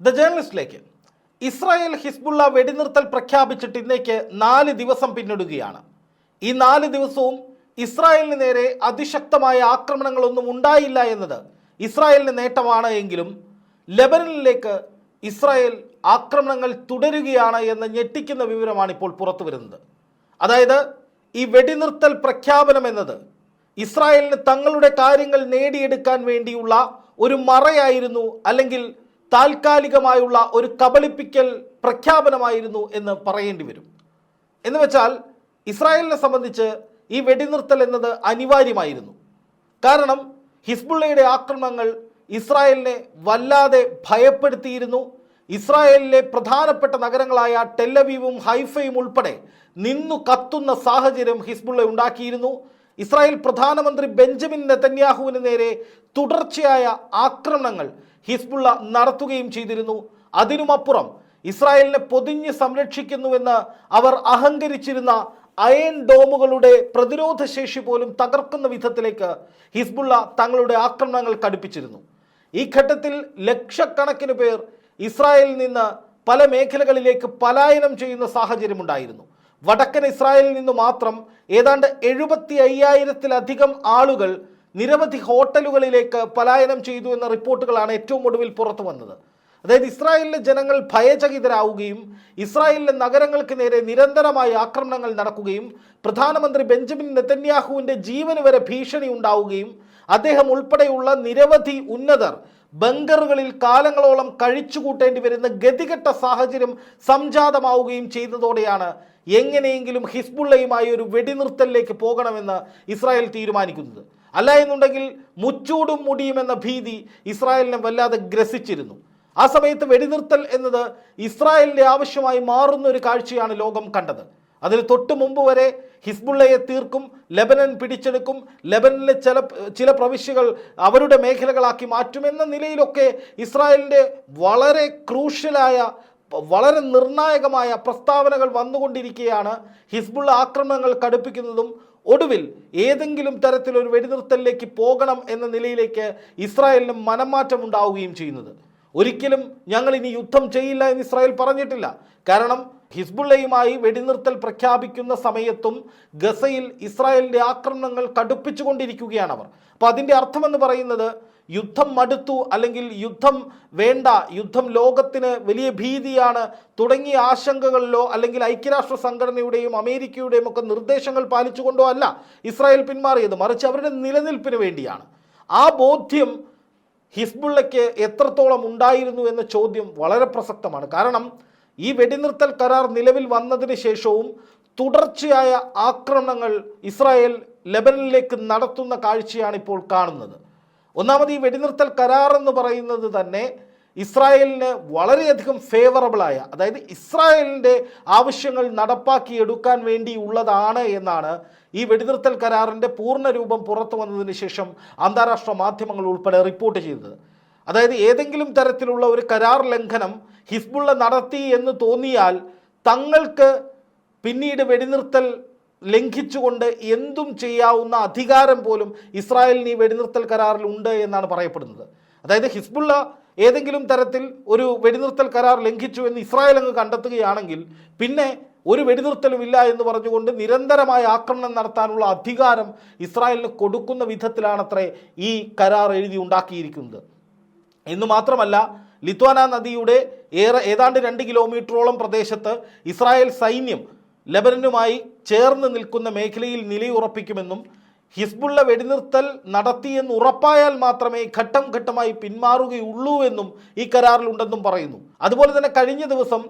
The ജേർണലിസ്റ്റിലേക്ക് Israel Hezbollah വെടിനിർത്തൽ പ്രഖ്യാപിച്ചിട്ട് ഇന്നേക്ക് നാല് ദിവസം പിന്നിടുകയാണ്. ഈ നാല് ദിവസവും ഇസ്രായേലിന് നേരെ അതിശക്തമായ ആക്രമണങ്ങളൊന്നും ഉണ്ടായില്ല എന്നത് ഇസ്രായേലിന് നേട്ടമാണ് എങ്കിലും ലെബനനിലേക്ക് ഇസ്രായേൽ ആക്രമണങ്ങൾ തുടരുകയാണ് എന്ന ഞെട്ടിക്കുന്ന വിവരമാണ് ഇപ്പോൾ പുറത്തു വരുന്നത്. അതായത് ഈ വെടിനിർത്തൽ പ്രഖ്യാപനം എന്നത് ഇസ്രായേലിന് തങ്ങളുടെ കാര്യങ്ങൾ നേടിയെടുക്കാൻ വേണ്ടിയുള്ള ഒരു മറയായിരുന്നു അല്ലെങ്കിൽ താൽക്കാലികമായുള്ള ഒരു കബളിപ്പിക്കൽ പ്രഖ്യാപനമായിരുന്നു എന്ന് പറയേണ്ടി വരും. എന്ന് വെച്ചാൽ ഇസ്രായേലിനെ സംബന്ധിച്ച് ഈ വെടിനിർത്തൽ എന്നത് അനിവാര്യമായിരുന്നു. കാരണം ഹിസ്ബുള്ളയുടെ ആക്രമണങ്ങൾ ഇസ്രായേലിനെ വല്ലാതെ ഭയപ്പെടുത്തിയിരുന്നു. ഇസ്രായേലിലെ പ്രധാനപ്പെട്ട നഗരങ്ങളായ ടെല്ലവീവും ഹൈഫയും ഉൾപ്പെടെ നിന്നു കത്തുന്ന സാഹചര്യം ഹിസ്ബുള്ള ഉണ്ടാക്കിയിരുന്നു. ഇസ്രായേൽ പ്രധാനമന്ത്രി ബെഞ്ചമിൻ നെതന്യാഹുവിന് നേരെ തുടർച്ചയായ ആക്രമണങ്ങൾ ഹിസ്ബുള്ള നടത്തുകയും ചെയ്തിരുന്നു. അതിനുമപ്പുറം ഇസ്രായേലിനെ പൊതിഞ്ഞ് സംരക്ഷിക്കുന്നുവെന്ന് അവർ അഹങ്കരിച്ചിരുന്ന അയൻ ഡോമുകളുടെ പ്രതിരോധ ശേഷി പോലും തകർക്കുന്ന വിധത്തിലേക്ക് ഹിസ്ബുള്ള തങ്ങളുടെ ആക്രമണങ്ങൾ കടുപ്പിച്ചിരുന്നു. ഈ ഘട്ടത്തിൽ ലക്ഷക്കണക്കിന് പേർ ഇസ്രായേലിൽ നിന്ന് പല മേഖലകളിലേക്ക് പലായനം ചെയ്യുന്ന സാഹചര്യമുണ്ടായിരുന്നു. വടക്കൻ ഇസ്രായേലിൽ നിന്ന് മാത്രം ഏതാണ്ട് എഴുപത്തി അയ്യായിരത്തിലധികം ആളുകൾ നിരവധി ഹോട്ടലുകളിലേക്ക് പലായനം ചെയ്തു എന്ന റിപ്പോർട്ടുകളാണ് ഏറ്റവും ഒടുവിൽ പുറത്തു വന്നത്. അതായത് ഇസ്രായേലിലെ ജനങ്ങൾ ഭയചകിതരാവുകയും ഇസ്രായേലിലെ നഗരങ്ങൾക്ക് നേരെ നിരന്തരമായ ആക്രമണങ്ങൾ നടക്കുകയും പ്രധാനമന്ത്രി ബെഞ്ചമിൻ നെതന്യാഹുവിന്റെ ജീവന് വരെ ഭീഷണി ഉണ്ടാവുകയും അദ്ദേഹം ഉൾപ്പെടെയുള്ള നിരവധി ഉന്നതർ ബങ്കറുകളിൽ കാലങ്ങളോളം കഴിച്ചുകൂട്ടേണ്ടി വരുന്ന ഗതികെട്ട സാഹചര്യം സംജാതമാവുകയും ചെയ്തതോടെയാണ് എങ്ങനെയെങ്കിലും ഹിസ്ബുള്ളയുമായി ഒരു വെടിനിർത്തലിലേക്ക് പോകണമെന്ന് ഇസ്രായേൽ തീരുമാനിക്കുന്നത്. അല്ല എന്നുണ്ടെങ്കിൽ മുച്ചൂടും മുടിയുമെന്ന ഭീതി ഇസ്രായേലിനെ വല്ലാതെ ഗ്രസിച്ചിരുന്നു. ആ സമയത്ത് വെടിനിർത്തൽ എന്നത് ഇസ്രായേലിന്റെ ആവശ്യമായി മാറുന്ന ഒരു കാഴ്ചയാണ് ലോകം കണ്ടത്. അതിന് തൊട്ട് മുമ്പ് വരെ ഹിസ്ബുള്ളയെ തീർക്കും ലെബനൻ പിടിച്ചെടുക്കും ലെബനിലെ ചില ചില പ്രവിശ്യകൾ അവരുടെ മേഖലകളാക്കി മാറ്റുമെന്ന നിലയിലൊക്കെ ഇസ്രായേലിന്റെ വളരെ ക്രൂഷ്യലായ വളരെ നിർണായകമായ പ്രസ്താവനകൾ വന്നുകൊണ്ടിരിക്കുകയാണ്. ഹിസ്ബുള്ള ആക്രമണങ്ങൾ കടുപ്പിക്കുന്നതും ഒടുവിൽ ഏതെങ്കിലും തരത്തിലൊരു വെടിനിർത്തലിലേക്ക് പോകണം എന്ന നിലയിലേക്ക് ഇസ്രായേലിന് മനംമാറ്റം ഉണ്ടാവുകയും ചെയ്യുന്നത്. ഒരിക്കലും ഞങ്ങൾ ഇനി യുദ്ധം ചെയ്യില്ല എന്ന് ഇസ്രായേൽ പറഞ്ഞിട്ടില്ല. കാരണം ഹിസ്ബുള്ളയുമായി വെടിനിർത്തൽ പ്രഖ്യാപിക്കുന്ന സമയത്തും ഗസയിൽ ഇസ്രായേലിന്റെ ആക്രമണങ്ങൾ കടുപ്പിച്ചുകൊണ്ടിരിക്കുകയാണ് അവർ. അപ്പോൾ അതിന്റെ അർത്ഥമെന്ന് പറയുന്നത് യുദ്ധം മടുത്തു അല്ലെങ്കിൽ യുദ്ധം വേണ്ട യുദ്ധം ലോകത്തിന് വലിയ ഭീതിയാണ് തുടങ്ങിയ ആശങ്കകളിലോ അല്ലെങ്കിൽ ഐക്യരാഷ്ട്ര സംഘടനയുടെയും അമേരിക്കയുടെയും ഒക്കെ നിർദ്ദേശങ്ങൾ പാലിച്ചുകൊണ്ടോ അല്ല ഇസ്രായേൽ പിന്മാറിയത്. മറിച്ച് അവരുടെ നിലനിൽപ്പിന് വേണ്ടിയാണ്. ആ ബോധ്യം ഹിസ്ബുള്ളയ്ക്ക് എത്രത്തോളം ഉണ്ടായിരുന്നു എന്ന ചോദ്യം വളരെ പ്രസക്തമാണ്. കാരണം ഈ വെടിനിർത്തൽ കരാർ നിലവിൽ വന്നതിന് ശേഷവും തുടർച്ചയായ ആക്രമണങ്ങൾ ഇസ്രായേൽ ലെബനനിലേക്ക് നടത്തുന്ന കാഴ്ചയാണ് ഇപ്പോൾ കാണുന്നത്. ഒന്നാമത് ഈ വെടിനിർത്തൽ കരാർ എന്ന് പറയുന്നത് തന്നെ ഇസ്രായേലിന് വളരെയധികം ഫേവറബിളായ അതായത് ഇസ്രായേലിന്റെ ആവശ്യങ്ങൾ നടപ്പാക്കിയെടുക്കാൻ വേണ്ടിയുള്ളതാണ് എന്നാണ് ഈ വെടിനിർത്തൽ കരാറിന്റെ പൂർണ രൂപം പുറത്തു വന്നതിന് ശേഷം അന്താരാഷ്ട്ര മാധ്യമങ്ങൾ ഉൾപ്പെടെ റിപ്പോർട്ട് ചെയ്തത്. അതായത് ഏതെങ്കിലും തരത്തിലുള്ള ഒരു കരാർ ലംഘനം ഹിസ്ബുള്ള നടത്തി എന്ന് തോന്നിയാൽ തങ്ങൾക്ക് പിന്നീട് വെടിനിർത്തൽ ലംഘിച്ചുകൊണ്ട് എന്തും ചെയ്യാവുന്ന അധികാരം പോലും ഇസ്രായേലിന് ഈ വെടിനിർത്തൽ കരാറിൽ ഉണ്ട് എന്നാണ് പറയപ്പെടുന്നത്. അതായത് ഹിസ്ബുള്ള ഏതെങ്കിലും തരത്തിൽ ഒരു വെടിനിർത്തൽ കരാർ ലംഘിച്ചു എന്ന് ഇസ്രായേൽ അങ്ങ് കണ്ടെത്തുകയാണെങ്കിൽ പിന്നെ ഒരു വെടിനിർത്തലും ഇല്ല എന്ന് പറഞ്ഞുകൊണ്ട് നിരന്തരമായ ആക്രമണം നടത്താനുള്ള അധികാരം ഇസ്രായേലിന് കൊടുക്കുന്ന വിധത്തിലാണത്രേ ഈ കരാർ എഴുതി ഉണ്ടാക്കിയിരിക്കുന്നത്. എന്ന് മാത്രമല്ല ലിത്വാന നദിയുടെ ഏറെ ഏതാണ്ട് രണ്ട് കിലോമീറ്ററോളം പ്രദേശത്ത് ഇസ്രായേൽ സൈന്യം ലെബനനുമായി ചേർന്ന് നിൽക്കുന്ന മേഖലയിൽ നിലയുറപ്പിക്കുമെന്നും ഹിസ്ബുള്ള വെടിനിർത്തൽ നടത്തിയെന്ന് ഉറപ്പായാൽ മാത്രമേ ഘട്ടം ഘട്ടമായി പിന്മാറുകയുള്ളൂ എന്നും ഈ കരാറിലുണ്ടെന്നും പറയുന്നു. അതുപോലെ തന്നെ കഴിഞ്ഞ ദിവസം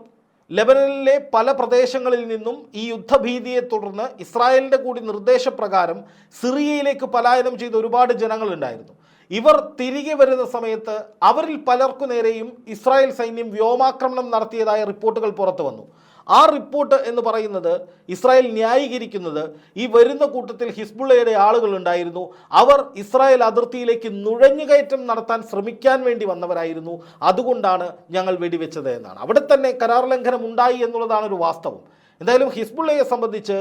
ലെബനനിലെ പല പ്രദേശങ്ങളിൽ നിന്നും ഈ യുദ്ധഭീതിയെ തുടർന്ന് ഇസ്രായേലിന്റെ കൂടി നിർദ്ദേശപ്രകാരം സിറിയയിലേക്ക് പലായനം ചെയ്ത ഒരുപാട് ജനങ്ങളുണ്ടായിരുന്നു. ഇവർ തിരികെ വരുന്ന സമയത്ത് അവരിൽ പലർക്കു നേരെയും ഇസ്രായേൽ സൈന്യം വ്യോമാക്രമണം നടത്തിയതായ റിപ്പോർട്ടുകൾ പുറത്തു വന്നു. ആ റിപ്പോർട്ട് എന്ന് പറയുന്നത് ഇസ്രായേൽ ന്യായീകരിക്കുന്നത് ഈ വരുന്ന കൂട്ടത്തിൽ ഹിസ്ബുള്ളയുടെ ആളുകൾ ഉണ്ടായിരുന്നു. അവർ ഇസ്രായേൽ അതിർത്തിയിലേക്ക് നുഴഞ്ഞുകയറ്റം നടത്താൻ ശ്രമിക്കാൻ വേണ്ടി വന്നവരായിരുന്നു. അതുകൊണ്ടാണ് ഞങ്ങൾ വെടിവെച്ചത് എന്നാണ്. അവിടെ തന്നെ കരാർ ലംഘനം ഉണ്ടായി എന്നുള്ളതാണ് ഒരു വാസ്തവം. എന്തായാലും ഹിസ്ബുള്ളയെ സംബന്ധിച്ച്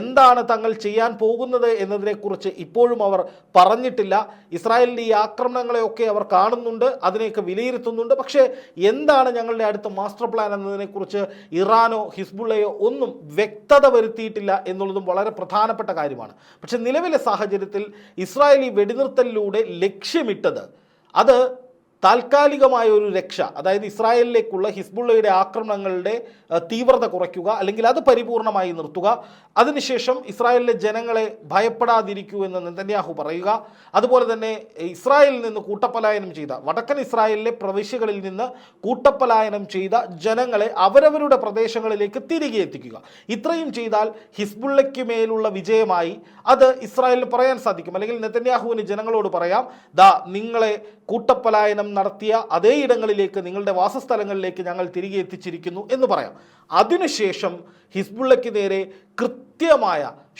എന്താണ് തങ്ങൾ ചെയ്യാൻ പോകുന്നത് എന്നതിനെക്കുറിച്ച് ഇപ്പോഴും അവർ പറഞ്ഞിട്ടില്ല. ഇസ്രായേലിന്റെ ഈ ആക്രമണങ്ങളെയൊക്കെ അവർ കാണുന്നുണ്ട് അതിനെയൊക്കെ വിലയിരുത്തുന്നുണ്ട്. പക്ഷേ എന്താണ് ഞങ്ങളുടെ അടുത്ത മാസ്റ്റർ പ്ലാൻ എന്നതിനെക്കുറിച്ച് ഇറാനോ ഹിസ്ബുള്ളയോ ഒന്നും വ്യക്തത വരുത്തിയിട്ടില്ല എന്നുള്ളതും വളരെ പ്രധാനപ്പെട്ട കാര്യമാണ്. പക്ഷേ നിലവിലെ സാഹചര്യത്തിൽ ഇസ്രായേലി വെടിനിർത്തലിലൂടെ ലക്ഷ്യമിട്ടത് അത് താൽക്കാലികമായ ഒരു രക്ഷ അതായത് ഇസ്രായേലിലേക്കുള്ള ഹിസ്ബുള്ളയുടെ ആക്രമണങ്ങളുടെ തീവ്രത കുറയ്ക്കുക അല്ലെങ്കിൽ അത് പരിപൂർണമായി നിർത്തുക. അതിനുശേഷം ഇസ്രായേലിലെ ജനങ്ങളെ ഭയപ്പെടാതിരിക്കൂ എന്ന് നെതന്യാഹു പറയുക. അതുപോലെ തന്നെ ഇസ്രായേലിൽ നിന്ന് കൂട്ടപ്പലായനം ചെയ്ത വടക്കൻ ഇസ്രായേലിലെ പ്രവിശ്യകളിൽ നിന്ന് കൂട്ടപ്പലായനം ചെയ്ത ജനങ്ങളെ അവരവരുടെ പ്രദേശങ്ങളിലേക്ക് തിരികെ എത്തിക്കുക. ഇത്രയും ചെയ്താൽ ഹിസ്ബുള്ളയ്ക്ക് മേലുള്ള വിജയമായി അത് ഇസ്രായേലിന് പറയാൻ സാധിക്കും. അല്ലെങ്കിൽ നെതന്യാഹുവിന് ജനങ്ങളോട് പറയാം ദാ നിങ്ങളെ കൂട്ടപ്പലായനം നടത്തിയ അതേ ഇടങ്ങളിലേക്ക് നിങ്ങളുടെ വാസസ്ഥലങ്ങളിലേക്ക് ഞങ്ങൾ തിരികെ എത്തിച്ചിരിക്കുന്നു എന്ന് പറയാം. അതിനുശേഷം ഹിസ്ബുള്ളയ്ക്ക് നേരെ കൃത്യമായ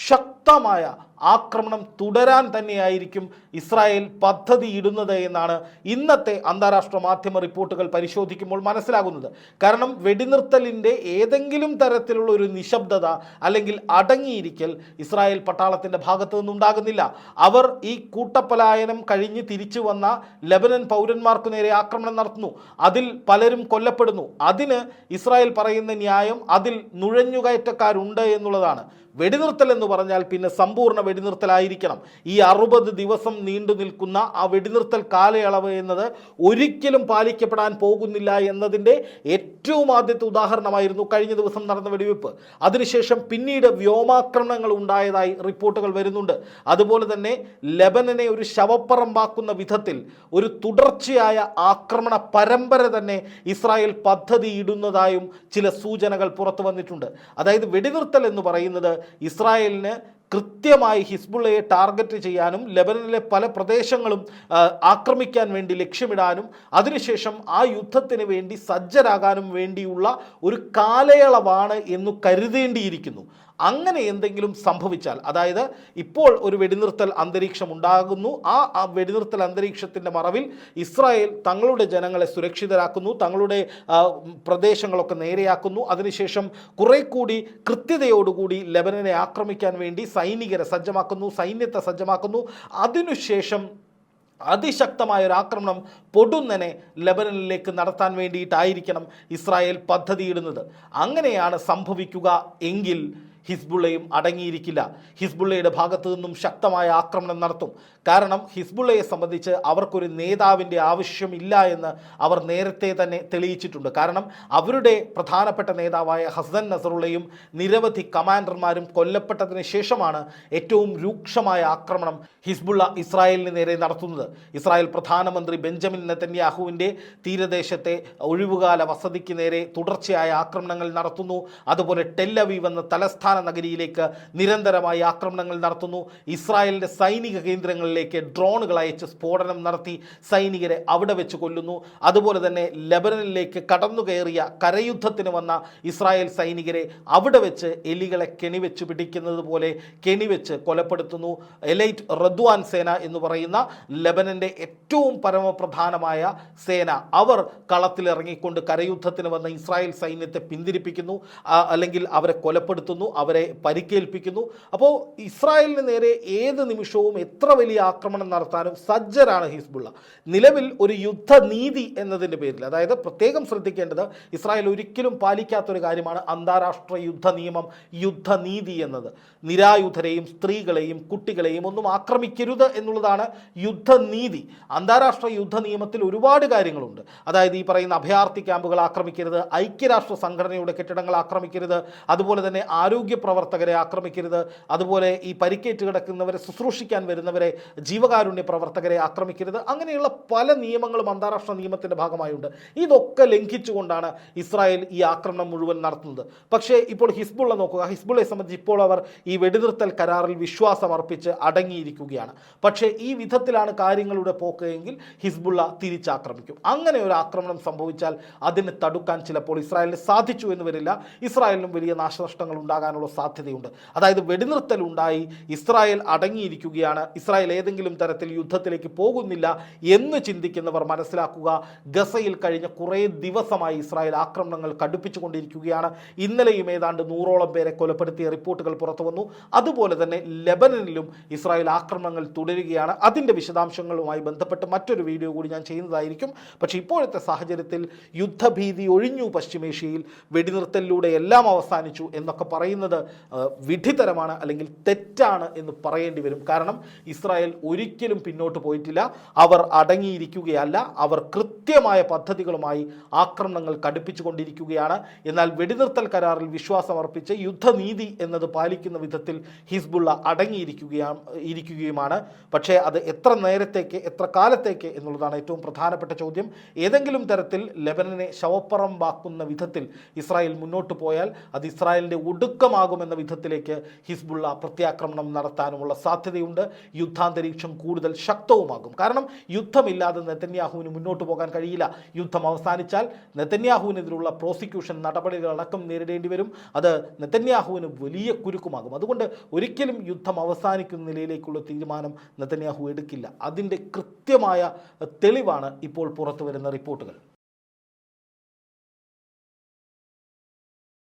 ശക്തമായ ആക്രമണം തുടരാൻ തന്നെയായിരിക്കും ഇസ്രായേൽ പദ്ധതി ഇടുന്നത് എന്നാണ് ഇന്നത്തെ അന്താരാഷ്ട്ര മാധ്യമ റിപ്പോർട്ടുകൾ പരിശോധിക്കുമ്പോൾ മനസ്സിലാകുന്നത്. കാരണം വെടിനിർത്തലിന്റെ ഏതെങ്കിലും തരത്തിലുള്ള ഒരു നിശബ്ദത അല്ലെങ്കിൽ അടങ്ങിയിരിക്കൽ ഇസ്രായേൽ പട്ടാളത്തിന്റെ ഭാഗത്തു നിന്നുണ്ടാകുന്നില്ല. അവർ ഈ കൂട്ടപ്പലായനം കഴിഞ്ഞ് തിരിച്ചു വന്ന ലബനൻ പൗരന്മാർക്കു നേരെ ആക്രമണം നടത്തുന്നു. അതിൽ പലരും കൊല്ലപ്പെടുന്നു. അതിന് ഇസ്രായേൽ പറയുന്ന ന്യായം അതിൽ നുഴഞ്ഞുകയറ്റക്കാരുണ്ട് എന്നുള്ളതാണ്. വെടിനിർത്തൽ എന്ന് പറഞ്ഞാൽ പിന്നെ സമ്പൂർണ വെടിനിർത്തലായിരിക്കണം. ഈ അറുപത് ദിവസം നീണ്ടു നിൽക്കുന്ന ആ വെടിനിർത്തൽ കാലയളവ് എന്നത് ഒരിക്കലും പാലിക്കപ്പെടാൻ പോകുന്നില്ല എന്നതിന്റെ ഏറ്റവും ആദ്യത്തെ ഉദാഹരണമായിരുന്നു കഴിഞ്ഞ ദിവസം നടന്ന വെടിവെപ്പ്. അതിനുശേഷം പിന്നീട് വ്യോമാക്രമണങ്ങൾ ഉണ്ടായതായി റിപ്പോർട്ടുകൾ വരുന്നുണ്ട്. അതുപോലെ തന്നെ ലബനനെ ഒരു ശവപ്പറമ്പാക്കുന്ന വിധത്തിൽ ഒരു തുടർച്ചയായ ആക്രമണ പരമ്പര തന്നെ ഇസ്രായേൽ പദ്ധതിയിടുന്നതായും ചില സൂചനകൾ പുറത്തു വന്നിട്ടുണ്ട്. അതായത് വെടിനിർത്തൽ എന്ന് പറയുന്നത് ഇസ്രായേലിന് കൃത്യമായി ഹിസ്ബുള്ളയെ ടാർഗറ്റ് ചെയ്യാനും ലെബനനിലെ പല പ്രദേശങ്ങളും ആക്രമിക്കാൻ വേണ്ടി ലക്ഷ്യമിടാനും അതിനുശേഷം ആ യുദ്ധത്തിന് വേണ്ടി സജ്ജരാകാനും വേണ്ടിയുള്ള ഒരു കാലയളവാണ് എന്ന് കരുതേണ്ടിയിരിക്കുന്നു. അങ്ങനെ എന്തെങ്കിലും സംഭവിച്ചാൽ അതായത് ഇപ്പോൾ ഒരു വെടിനിർത്തൽ അന്തരീക്ഷം ഉണ്ടാകുന്നു ആ വെടിനിർത്തൽ അന്തരീക്ഷത്തിന്റെ മറവിൽ ഇസ്രായേൽ തങ്ങളുടെ ജനങ്ങളെ സുരക്ഷിതരാക്കുന്നു തങ്ങളുടെ പ്രദേശങ്ങളൊക്കെ നേരെയാക്കുന്നു. അതിനുശേഷം കുറെ കൂടി കൃത്യതയോടുകൂടി ലെബനനെ ആക്രമിക്കാൻ വേണ്ടി സൈനികരെ സജ്ജമാക്കുന്നു സൈന്യത്തെ സജ്ജമാക്കുന്നു. അതിനുശേഷം അതിശക്തമായ ഒരു ആക്രമണം പൊടുന്നനെ ലബനനിലേക്ക് നടത്താൻ വേണ്ടിയിട്ടായിരിക്കണം ഇസ്രായേൽ പദ്ധതിയിടുന്നത്. അങ്ങനെയാണ് സംഭവിക്കുക എങ്കിൽ ഹിസ്ബുള്ളയും അടങ്ങിയിരിക്കില്ല. ഹിസ്ബുള്ളയുടെ ഭാഗത്തു നിന്നും ശക്തമായ ആക്രമണം നടത്തും. കാരണം ഹിസ്ബുള്ളയെ സംബന്ധിച്ച് അവർക്കൊരു നേതാവിന്റെ ആവശ്യമില്ല എന്ന് അവർ നേരത്തെ തന്നെ തെളിയിച്ചിട്ടുണ്ട്. കാരണം അവരുടെ പ്രധാനപ്പെട്ട നേതാവായ ഹസൻ നസറുള്ളയും നിരവധി കമാൻഡർമാരും കൊല്ലപ്പെട്ടതിന് ശേഷമാണ് ഏറ്റവും രൂക്ഷമായ ആക്രമണം ഹിസ്ബുള്ള ഇസ്രായേലിന് നേരെ നടത്തുന്നത്. ഇസ്രായേൽ പ്രധാനമന്ത്രി ബെഞ്ചമിൻ നെതന്യാഹുവിന്റെ തീരദേശത്തെ ഒഴിവുകാല വസതിക്ക് നേരെ തുടർച്ചയായ ആക്രമണങ്ങൾ നടത്തുന്നു. അതുപോലെ ടെല്ലവീവ് എന്ന തലസ്ഥാന നഗരിയിലേക്ക് നിരന്തരമായി ആക്രമണങ്ങൾ നടത്തുന്നു. ഇസ്രായേലിന്റെ സൈനിക കേന്ദ്രങ്ങളിലേക്ക് ഡ്രോണുകൾ അയച്ച് സ്ഫോടനം നടത്തി സൈനികരെ അവിടെ വെച്ച് കൊല്ലുന്നു. അതുപോലെ തന്നെ ലെബനനിലേക്ക് കടന്നു കയറിയ കരയുദ്ധത്തിന് വന്ന ഇസ്രായേൽ സൈനികരെ അവിടെ വെച്ച് എലികളെ കെണിവെച്ച് പിടിക്കുന്നത് പോലെ കെണിവെച്ച് കൊലപ്പെടുത്തുന്നു. എലൈറ്റ് റദ്വാൻ സേന എന്ന് പറയുന്ന ലെബനന്റെ ഏറ്റവും പരമപ്രധാനമായ സേന. അവർ കളത്തിലിറങ്ങിക്കൊണ്ട് കരയുദ്ധത്തിന് വന്ന ഇസ്രായേൽ സൈന്യത്തെ പിന്തിരിപ്പിക്കുന്നു. അല്ലെങ്കിൽ അവരെ കൊലപ്പെടുത്തുന്നു. അവരെ പരിക്കേൽപ്പിക്കുന്നു. അപ്പോൾ ഇസ്രായേലിന് നേരെ ഏത് നിമിഷവും എത്ര വലിയ ആക്രമണം നടത്താനും സജ്ജരാണ് ഹിസ്ബുള്ള. നിലവിൽ ഒരു യുദ്ധനീതി എന്നതിന്റെ പേരിൽ. അതായത് പ്രത്യേകം ശ്രദ്ധിക്കേണ്ടത് ഇസ്രായേൽ ഒരിക്കലും പാലിക്കാത്തൊരു കാര്യമാണ് അന്താരാഷ്ട്ര യുദ്ധ നിയമം യുദ്ധനീതി എന്നത്. നിരായുധരെയും സ്ത്രീകളെയും കുട്ടികളെയും ഒന്നും ആക്രമിക്കരുത് എന്നുള്ളതാണ് യുദ്ധനീതി. അന്താരാഷ്ട്ര യുദ്ധ നിയമത്തിൽ ഒരുപാട് കാര്യങ്ങളുണ്ട്. അതായത് ഈ പറയുന്ന അഭയാർത്ഥി ക്യാമ്പുകൾ ആക്രമിക്കരുത് ഐക്യരാഷ്ട്ര സംഘടനയുടെ കെട്ടിടങ്ങൾ ആക്രമിക്കരുത് അതുപോലെ തന്നെ ആരോഗ്യ പ്രവർത്തകരെ ആക്രമിക്കരുത്. അതുപോലെ ഈ പരിക്കേറ്റ് കിടക്കുന്നവരെ ശുശ്രൂഷിക്കാൻ വരുന്നവരെ ജീവകാരുണ്യ പ്രവർത്തകരെ ആക്രമിക്കരുത്. അങ്ങനെയുള്ള പല നിയമങ്ങളും അന്താരാഷ്ട്ര നിയമത്തിന്റെ ഭാഗമായുണ്ട്. ഇതൊക്കെ ലംഘിച്ചുകൊണ്ടാണ് ഇസ്രായേൽ ഈ ആക്രമണം മുഴുവൻ നടത്തുന്നത്. പക്ഷേ ഇപ്പോൾ ഹിസ്ബുള്ള നോക്കുക. ഹിസ്ബുള്ളെ സംബന്ധിച്ച് ഇപ്പോൾ അവർ ഈ വെടിനിർത്തൽ കരാറിൽ വിശ്വാസം അർപ്പിച്ച് അടങ്ങിയിരിക്കുകയാണ്. പക്ഷേ ഈ വിധത്തിലാണ് കാര്യങ്ങളുടെ പോക്ക് എങ്കിൽ ഹിസ്ബുള്ള തിരിച്ചാക്രമിക്കും. അങ്ങനെ ഒരു ആക്രമണം സംഭവിച്ചാൽ അതിനെ തടുക്കാൻ ചിലപ്പോൾ ഇസ്രായേലിന് സാധിച്ചു എന്ന് വരില്ല. ഇസ്രായേലിനും വലിയ നാശനഷ്ടങ്ങൾ ഉണ്ടാകാനുള്ള നടത്താനുള്ള സാധ്യതയുണ്ട്. അതായത് വെടിനിർത്തൽ ഉണ്ടായി ഇസ്രായേൽ അടങ്ങിയിരിക്കുകയാണ്. ഇസ്രായേൽ ഏതെങ്കിലും തരത്തിൽ യുദ്ധത്തിലേക്ക് പോകുന്നില്ല എന്ന് ചിന്തിക്കുന്നവർ മനസ്സിലാക്കുക. ഗസയിൽ കഴിഞ്ഞ കുറേ ദിവസമായി ഇസ്രായേൽ ആക്രമണങ്ങൾ കടുപ്പിച്ചുകൊണ്ടിരിക്കുകയാണ്. ഇന്നലെയും ഏതാണ്ട് നൂറോളം പേരെ കൊലപ്പെടുത്തിയ റിപ്പോർട്ടുകൾ പുറത്തു വന്നു. അതുപോലെ തന്നെ ലെബനനിലും ഇസ്രായേൽ ആക്രമണങ്ങൾ തുടരുകയാണ്. അതിന്റെ വിശദാംശങ്ങളുമായി ബന്ധപ്പെട്ട് മറ്റൊരു വീഡിയോ കൂടി ഞാൻ ചെയ്യുന്നതായിരിക്കും. പക്ഷേ ഇപ്പോഴത്തെ സാഹചര്യത്തിൽ യുദ്ധഭീതി ഒഴിഞ്ഞു പശ്ചിമേഷ്യയിൽ. വെടിനിർത്തലിലൂടെ എല്ലാം അവസാനിച്ചു എന്നൊക്കെ പറയുന്നത് ആ, വിഡിതരമാണ് അല്ലെങ്കിൽ തെറ്റാണ് എന്ന് പറയേണ്ടി വരും. കാരണം ഇസ്രായേൽ ഒരിക്കലും പിന്നോട്ട് പോയിട്ടില്ല. അവർ അടങ്ങിയിരിക്കുകയല്ല. അവർ കൃത്യമായ പദ്ധതികളുമായി ആക്രമണങ്ങൾ കടുപ്പിച്ചുകൊണ്ടിരിക്കുകയാണ്. എന്നാൽ വെടിനിർത്തൽ കരാറിൽ വിശ്വാസമർപ്പിച്ച് യുദ്ധനീതി എന്നത് പാലിക്കുന്ന വിധത്തിൽ ഹിസ്ബുള്ള അടങ്ങിയിരിക്കുകയാണ് ഇരിക്കുകയുമാണ്. പക്ഷേ അത് എത്ര നേരത്തേക്ക് എത്ര കാലത്തേക്ക് എന്നുള്ളതാണ് ഏറ്റവും പ്രധാനപ്പെട്ട ചോദ്യം. ഏതെങ്കിലും തരത്തിൽ ലെബനനെ ശവപ്പറമ്പാക്കുന്ന വിധത്തിൽ ഇസ്രായേൽ മുന്നോട്ട് പോയാൽ അത് ഇസ്രായേലിന്റെ ഒടുക്കമാകുമെന്ന വിധത്തിലേക്ക് ഹിസ്ബുള്ള പ്രത്യാക്രമണം നടത്താനുമുള്ള സാധ്യതയുണ്ട്. യുദ്ധാന്തരീക്ഷം കൂടുതൽ ശക്തവുമാകും. കാരണം യുദ്ധമില്ലാതെ നെതന്യാഹുവിന് മുന്നോട്ട് പോകാൻ കഴിയില്ല. യുദ്ധം അവസാനിച്ചാൽ നെതന്യാഹുവിനെതിരുള്ള പ്രോസിക്യൂഷൻ നടപടികളടക്കം നേരിടേണ്ടി വരും. അത് നെതന്യാഹുവിന് വലിയ കുരുക്കുമാകും. അതുകൊണ്ട് ഒരിക്കലും യുദ്ധം അവസാനിക്കുന്ന നിലയിലേക്കുള്ള തീരുമാനം നെതന്യാഹു എടുക്കില്ല. അതിന്റെ കൃത്യമായ തെളിവാണ് ഇപ്പോൾ പുറത്തു വരുന്ന റിപ്പോർട്ടുകൾ.